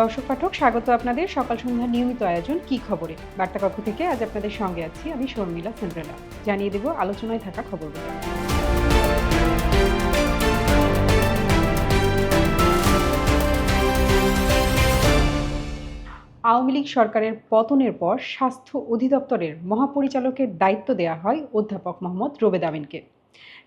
দর্শক পাঠক, স্বাগত আপনাদের। সকাল সন্ধ্যার নিয়মিত আয়োজন কি খবরে? বার্তাকক্ষ থেকে আজ আপনাদের সঙ্গে আছি আমি শর্মিলা সেন্ট্রেলা জানিয়ে দেব আলোচনায় থাকা খবরগুলো। আওয়ামী লীগ সরকারের পতনের পর স্বাস্থ্য অধিদপ্তরের মহাপরিচালকের দায়িত্ব দেওয়া হয় অধ্যাপক মোহাম্মদ রোবেদ আমিনকে।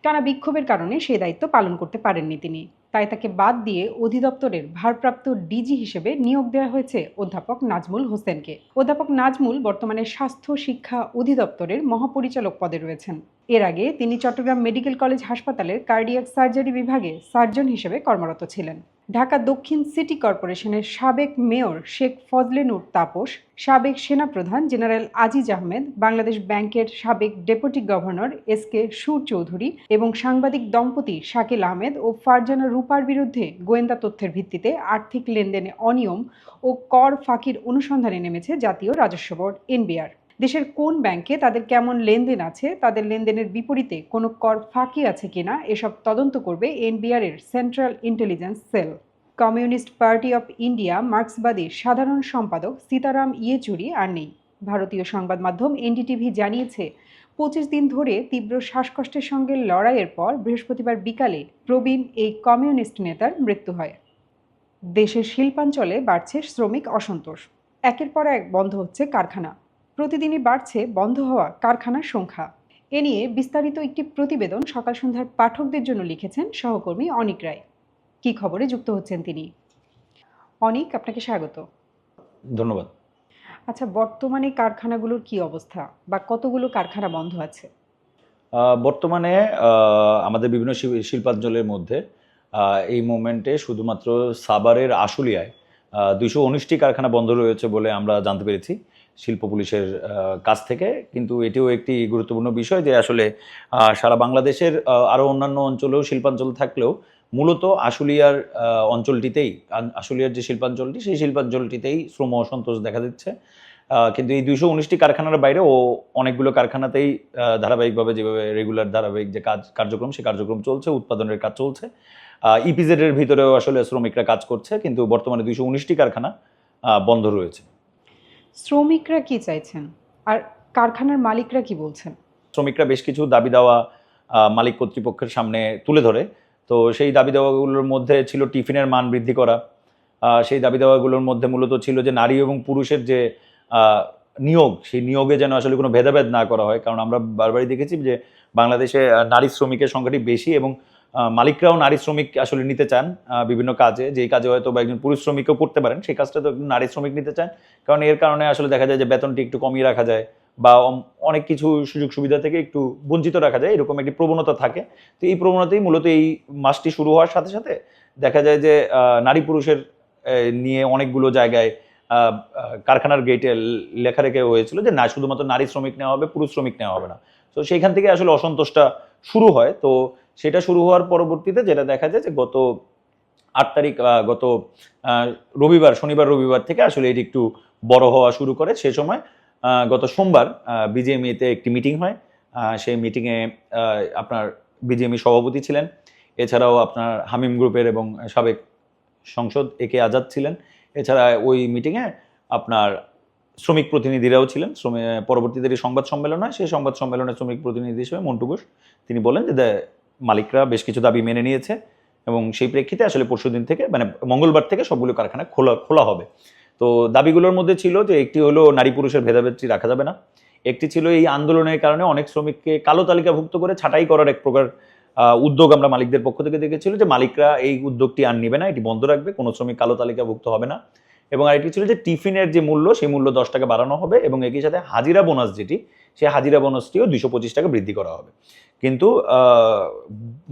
টানা বিক্ষোভের কারণে সেই দায়িত্ব পালন করতে পারেননি তিনি। তাই তাকে বাদ দিয়ে অধিদপ্তরের ভারপ্রাপ্ত ডিজি হিসেবে নিয়োগ দেওয়া হয়েছে অধ্যাপক নাজমুল হোসেনকে। অধ্যাপক নাজমুল বর্তমানে স্বাস্থ্য শিক্ষা অধিদপ্তরের মহাপরিচালক পদে রয়েছেন। এর আগে তিনি চট্টগ্রাম মেডিকেল কলেজ হাসপাতালের কার্ডিয়াক সার্জারি বিভাগে সার্জন হিসেবে কর্মরত ছিলেন। ঢাকা দক্ষিণ সিটি কর্পোরেশনের সাবেক মেয়র শেখ ফজলে নূর তাপস, সাবেক সেনাপ্রধান জেনারেল আজিজ আহমেদ, বাংলাদেশ ব্যাংকের সাবেক ডেপুটি গভর্নর এস কে সুর চৌধুরী এবং সাংবাদিক দম্পতি শাকিল আহমেদ ও ফারজানা রূপার বিরুদ্ধে গোয়েন্দা তথ্যের ভিত্তিতে আর্থিক লেনদেনে অনিয়ম ও কর ফাঁকির অনুসন্ধানে নেমেছে জাতীয় রাজস্ব বোর্ড, এনবিআর। দেশের কোন ব্যাংকে তাদের কেমন লেনদেন আছে, তাদের লেনদেনের বিপরীতে কোনো কর ফাঁকি আছে কিনা, এসব তদন্ত করবে এনবিআর এর central intelligence cell communist party of India মার্ক্সবাদীর সাধারণ সম্পাদক সীতারাম ইয়েচুরি আর নেই। ভারতীয় সংবাদ মাধ্যম এনডিটিভি জানিয়েছে, পঁচিশ দিন ধরে তীব্র শ্বাসকষ্টের সঙ্গে লড়াইয়ের পর বৃহস্পতিবার বিকালে প্রবীণ এই কমিউনিস্ট নেতার মৃত্যু হয়। দেশের শিল্পাঞ্চলে বাড়ছে শ্রমিক অসন্তোষ। একের পর এক বন্ধ হচ্ছে কারখানা। প্রতিদিনই বাড়ছে বন্ধ হওয়া কারখানার সংখ্যা। এ নিয়ে বিস্তারিত একটি প্রতিবেদন সকাল সন্ধ্যার পাঠকদের জন্য লিখেছেন সহকর্মী অনিক রায়। কি খবরে যুক্ত হচ্ছেন তিনি? অনিক আপনাকে স্বাগত। ধন্যবাদ। আচ্ছা বর্তমানে কারখানাগুলোর কি অবস্থা বা কতগুলো কারখানা বন্ধ আছে? বর্তমানে আমাদের বিভিন্ন শিল- শিল্পাঞ্চলের মধ্যে এই মোমেন্টে শুধুমাত্র সাভারের আশুলিয়ায় দুইশো উনিশটি কারখানা বন্ধ রয়েছে বলে আমরা জানতে পেরেছি। শিল্প পুলিশের কাছ থেকে। কিন্তু এটিও একটি গুরুত্বপূর্ণ বিষয় যে আসলে সারা বাংলাদেশের আরও অন্যান্য অঞ্চলেও শিল্পাঞ্চল থাকলেও মূলত আশুলিয়ার অঞ্চলটিতেই আশুলিয়ার যে শিল্পাঞ্চলটি, সেই শিল্পাঞ্চলটিতেই শ্রম অসন্তোষ দেখা দিচ্ছে। কিন্তু এই দুইশো উনিশটি কারখানার বাইরে ও অনেকগুলো কারখানাতেই ধারাবাহিকভাবে যেভাবে রেগুলার ধারাবাহিক যে কাজ, কার্যক্রম সেই কার্যক্রম চলছে, উৎপাদনের কাজ চলছে। ইপিজেডের ভিতরেও আসলে শ্রমিকরা কাজ করছে, কিন্তু বর্তমানে দুইশো উনিশটি কারখানা বন্ধ রয়েছে। শ্রমিকরা কি চাইছেন? আর কারখানার মালিকরা কি বলছেন? শ্রমিকরা বেশ কিছু দাবি দেওয়া মালিক কর্তৃপক্ষের সামনে তুলে ধরে। তো সেই দাবি দেওয়াগুলোর মধ্যে ছিল টিফিনের মান বৃদ্ধি করা। সেই দাবি দেওয়াগুলোর মধ্যে মূলত ছিল যে নারী এবং পুরুষের যে নিয়োগ, সেই নিয়োগে যেন আসলে কোনো ভেদাভেদ না করা হয়। কারণ আমরা বারবারই দেখেছি যে বাংলাদেশে নারী শ্রমিকের সংখ্যাটি বেশি এবং মালিকরাও নারী শ্রমিক আসলে নিতে চান বিভিন্ন কাজে। যেই কাজে হয়তো বা একজন পুরুষ শ্রমিকও করতে পারেন, সেই কাজটা তো নারী শ্রমিক নিতে চান। কারণ এর কারণে আসলে দেখা যায় যে বেতনটি একটু কমিয়ে রাখা যায় বা অনেক কিছু সুযোগ সুবিধা থেকে একটু বঞ্চিত রাখা যায়, এরকম একটি প্রবণতা থাকে। তো এই প্রবণতাই মূলত এই মাসটি শুরু হওয়ার সাথে সাথে দেখা যায় যে নারী পুরুষের নিয়ে অনেকগুলো জায়গায় কারখানার গেটে লেখা রেখে হয়েছিল যে না, শুধুমাত্র নারী শ্রমিক নেওয়া হবে, পুরুষ শ্রমিক নেওয়া হবে না। তো সেইখান থেকে আসলে অসন্তোষটা শুরু হয়। তো সেটা শুরু হওয়ার পরবর্তীতে যেটা দেখা যায় যে গত আট তারিখ গত রবিবার, শনিবার, রবিবার থেকে আসলে এটি একটু বড় হওয়া শুরু করে। সে সময় গত সোমবার বিজেএমইতে একটি মিটিং হয়। সেই মিটিংয়ে আপনার বিজেএমই সভাপতি ছিলেন। এছাড়াও আপনার হামিম গ্রুপের এবং সাবেক সংসদ এ কে আজাদ ছিলেন। এছাড়া ওই মিটিংয়ে আপনার শ্রমিক প্রতিনিধিরাও ছিলেন। পরবর্তীতে সংবাদ সম্মেলন হয়। সেই সংবাদ সম্মেলনে শ্রমিক প্রতিনিধি হিসেবে মন্টু ঘোষ, তিনি বলেন যে মালিকরা বেশ কিছু দাবি মেনে নিয়েছে এবং সেই প্রেক্ষিতে আসলে পরশু দিন থেকে মানে মঙ্গলবার থেকে সবগুলো কারখানা খোলা খোলা হবে। তো দাবিগুলোর মধ্যে ছিল যে একটি হলো নারী পুরুষের ভেদাভেদটি রাখা যাবে না, একটি ছিল এই আন্দোলনের কারণে অনেক শ্রমিককে কালো তালিকাভুক্ত করে ছাঁটাই করার এক প্রকার উদ্যোগ আমরা মালিকদের পক্ষ থেকে দেখেছিল যে মালিকরা এই উদ্যোগটি আর নেবে না, এটি বন্ধ রাখবে, কোনো শ্রমিক কালো তালিকাভুক্ত হবে না। এবং আরেকটি ছিল যে টিফিনের যে মূল্য, সেই মূল্য দশ টাকা বাড়ানো হবে এবং একই সাথে হাজিরা বোনাস যেটি সেই হাজিরা বোনাসটিও দুশো পঁচিশ টাকা বৃদ্ধি করা হবে। কিন্তু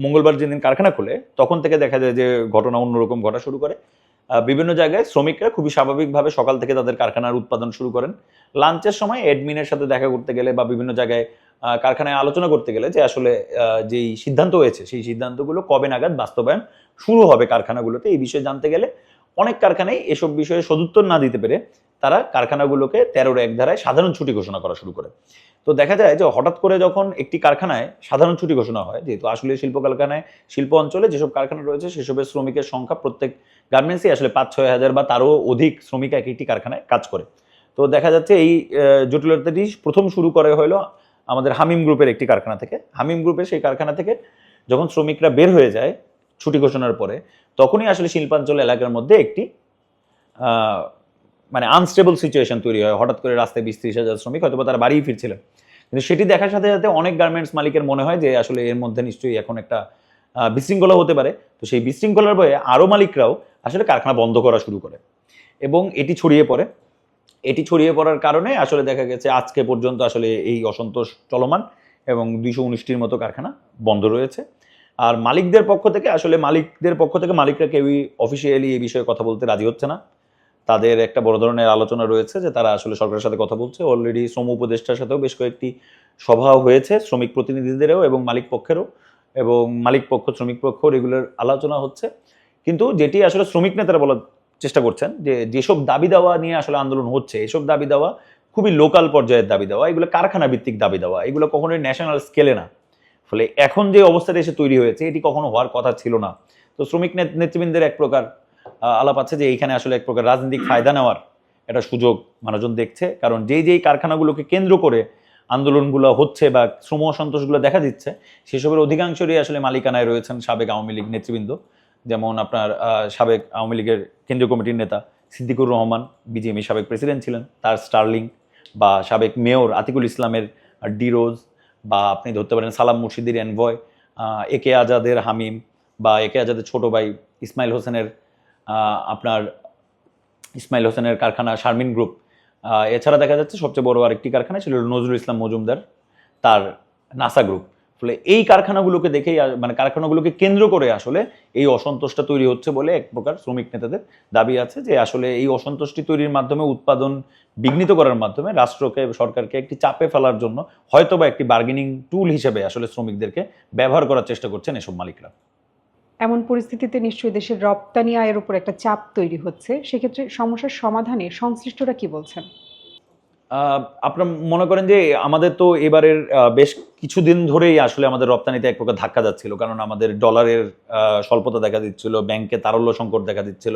মঙ্গলবার যেদিন কারখানা খোলে, তখন থেকে দেখা যায় যে ঘটনা অন্যরকম ঘটা শুরু করে। বিভিন্ন জায়গায় শ্রমিকরা খুবই স্বাভাবিকভাবে সকাল থেকে তাদের কারখানার উৎপাদন শুরু করেন। লাঞ্চের সময় অ্যাডমিনের সাথে দেখা করতে গেলে বা বিভিন্ন জায়গায় কারখানায় আলোচনা করতে গেলে যে আসলে যেই সিদ্ধান্ত হয়েছে, সেই সিদ্ধান্তগুলো কবে নাগাদ বাস্তবায়ন শুরু হবে কারখানাগুলোতে, এই বিষয়ে জানতে গেলে অনেক কারখানায় এসব বিষয়ে সদুত্তর না দিতে পেরে তারা কারখানাগুলোকে তেরোর এক ধারায় সাধারণ ছুটি ঘোষণা করা শুরু করে। তো দেখা যায় যে হঠাৎ করে যখন একটি কারখানায় সাধারণ ছুটি ঘোষণা হয়, যেহেতু আসলে শিল্প কারখানায়, শিল্প অঞ্চলে যেসব কারখানা রয়েছে, সেসবের শ্রমিকের সংখ্যা প্রত্যেক গার্মেন্টসই আসলে পাঁচ, ছয় হাজার বা তারও অধিক শ্রমিক এক একটি কারখানায় কাজ করে। তো দেখা যাচ্ছে এই জটিলতাটি প্রথম শুরু করে হলো আমাদের হামিম গ্রুপের একটি কারখানা থেকে। হামিম গ্রুপের সেই কারখানা থেকে যখন শ্রমিকরা বের হয়ে যায় ছুটি ঘোষণার পরে, তখনই আসলে শিল্পাঞ্চল এলাকার মধ্যে একটি মানে আনস্টেবল সিচুয়েশন তৈরি হয়। হঠাৎ করে রাস্তায় বিশ ত্রিশ হাজার শ্রমিক হয়তো তারা বাড়িই ফিরছিলেন কিন্তু সেটি দেখার সাথে সাথে অনেক গার্মেন্টস মালিকের মনে হয় যে, আসলে এর মধ্যে নিশ্চয়ই এখন একটা বিশৃঙ্খলা হতে পারে। তো সেই বিশৃঙ্খলার ভয়ে আরও মালিকরাও আসলে কারখানা বন্ধ করা শুরু করে এবং এটি ছড়িয়ে পড়ে। এটি ছড়িয়ে পড়ার কারণে আসলে দেখা গেছে আজকে পর্যন্ত আসলে এই অসন্তোষ চলমান এবং দুইশো উনিশটির মতো কারখানা বন্ধ রয়েছে। আর মালিকদের পক্ষ থেকে, আসলে মালিকদের পক্ষ থেকে মালিকরা কেউই অফিসিয়ালি এই বিষয়ে কথা বলতে রাজি হচ্ছে না। তাদের একটা বড় ধরনের আলোচনা রয়েছে যে তারা আসলে সরকারের সাথে কথা বলছে। অলরেডি শ্রম উপদেষ্টার সাথেও বেশ কয়েকটি সভা হয়েছে শ্রমিক প্রতিনিধিদেরও এবং মালিক পক্ষেরও এবং মালিক পক্ষ, শ্রমিক পক্ষ রেগুলার আলোচনা হচ্ছে। কিন্তু যেটি আসলে শ্রমিক নেতারা বলার চেষ্টা করছেন যে যেসব দাবি দেওয়া নিয়ে আসলে আন্দোলন হচ্ছে, এসব দাবি দেওয়া খুবই লোকাল পর্যায়ের দাবি দেওয়া, এগুলো কারখানা ভিত্তিক দাবি দেওয়া, এগুলো কখনোই ন্যাশনাল স্কেলে না। ফলে এখন যে অবস্থাটা এসে তৈরি হয়েছে, এটি কখনো হওয়ার কথা ছিল না। তো শ্রমিক নেত- নেতৃবৃন্দের এক প্রকার আলাপ আছে যে এইখানে আসলে এক প্রকার রাজনৈতিক ফায়দা নেওয়ার একটা সুযোগ মানুষজন দেখছে। কারণ যেই যেই কারখানাগুলোকে কেন্দ্র করে আন্দোলনগুলো হচ্ছে বা শ্রম অসন্তোষগুলো দেখা দিচ্ছে, সেসবের অধিকাংশই আসলে মালিকানায় রয়েছেন সাবেক আওয়ামী লীগ নেতৃবৃন্দ। যেমন আপনার সাবেক আওয়ামী লীগের কেন্দ্রীয় কমিটির নেতা সিদ্দিকুর রহমান বিজিএমই সাবেক প্রেসিডেন্ট ছিলেন, তার স্টার্লিং বা সাবেক মেয়র আতিকুল ইসলামের ডিরোজ বা আপনি ধরতে পারেন সালাম মুর্শিদির এনভয় এ কে আজাদের হামিম বা এ কে আজাদের ছোট ভাই ইসমাইল হোসেনের আপনার ইসমাইল হোসেনের কারখানা শারমিন গ্রুপ। এছাড়া দেখা যাচ্ছে সবচেয়ে বড় আরেকটি কারখানা ছিল নজরুল ইসলাম মজুমদার, তার নাসা গ্রুপ। ফলে এই কারখানাগুলোকে দেখেই মানে কারখানাগুলোকে কেন্দ্র করে আসলে এই অসন্তোষটা তৈরি হচ্ছে বলে এক প্রকার শ্রমিক নেতাদের দাবি আছে যে আসলে এই অসন্তোষটি তৈরির মাধ্যমে উৎপাদন বিঘ্নিত করার মাধ্যমে রাষ্ট্রকে, সরকারকে একটি চাপে ফেলার জন্য হয়তোবা একটি বার্গেনিং টুল হিসেবে আসলে শ্রমিকদেরকে ব্যবহার করার চেষ্টা করছেন এসব মালিকরা। এমন পরিস্থিতিতে নিশ্চয়ই দেশের রপ্তানি আয়ের উপর একটা চাপ তৈরি হচ্ছে। সেক্ষেত্রে সমস্যার সমাধানে সংশ্লিষ্টরা কি বলছেন? আপনার মনে করেন যে আমাদের তো এবারের বেশ কিছুদিন ধরেই আসলে আমাদের রপ্তানিতে এক প্রকার ধাক্কা যাচ্ছিল। কারণ আমাদের ডলারের স্বল্পতা দেখা দিচ্ছিল, ব্যাংকে তারল্য সংকট দেখা দিচ্ছিল,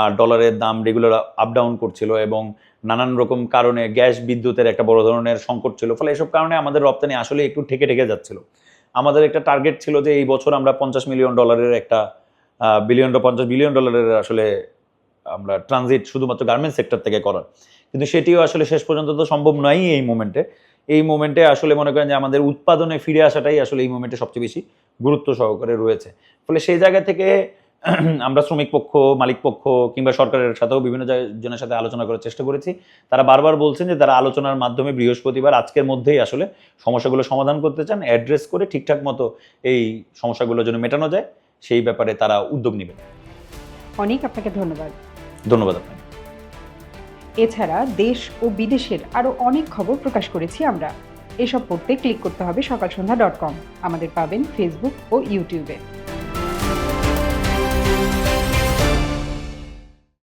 আর ডলারের দাম রেগুলার আপ ডাউন করছিল এবং নানান রকম কারণে গ্যাস বিদ্যুতের একটা বড় ধরনের সংকট ছিল। ফলে এসব কারণে আমাদের রপ্তানি আসলে একটু ঠেকে ঠেকে যাচ্ছিল। আমাদের একটা টার্গেট ছিল যে এই বছর আমরা পঞ্চাশ মিলিয়ন ডলারের একটা বিলিয়ন পঞ্চাশ বিলিয়ন ডলারের আসলে আমরা ট্রানজিট শুধুমাত্র গার্মেন্ট সেক্টর থেকে করার। কিন্তু সেটিও আসলে শেষ পর্যন্ত তো সম্ভব নয়ই এই মুমেন্টে এই মুমেন্টে আসলে মনে করেন যে আমাদের উৎপাদনে ফিরে আসাটাই আসলে এই মুমেন্টে সবচেয়ে বেশি গুরুত্ব সহকারে রয়েছে। ফলে সেই জায়গা থেকে আমরা শ্রমিক পক্ষ মালিক পক্ষ কিংবা সরকারের সাথেও বিভিন্ন জনের সাথে আলোচনা করার চেষ্টা করেছি। তারা বারবার বলছেন যে তারা আলোচনার মাধ্যমে বৃহস্পতিবার আজকের মধ্যেই আসলে সমস্যাগুলো সমাধান করতে চান অ্যাড্রেস করে ঠিকঠাক মতো এই সমস্যাগুলো যেন মেটানো যায় সেই ব্যাপারে তারা উদ্যোগ নেবেন। অনেক আপনাকে ধন্যবাদ। ধন্যবাদ আপনাকে। এছাড়া দেশ ও বিদেশের আরও অনেক খবর প্রকাশ করেছি আমরা। এসব পড়তে ক্লিক করতে হবে সকাল সন্ধ্যা ডট কম। আমাদের পাবেন ফেসবুক ও ইউটিউবে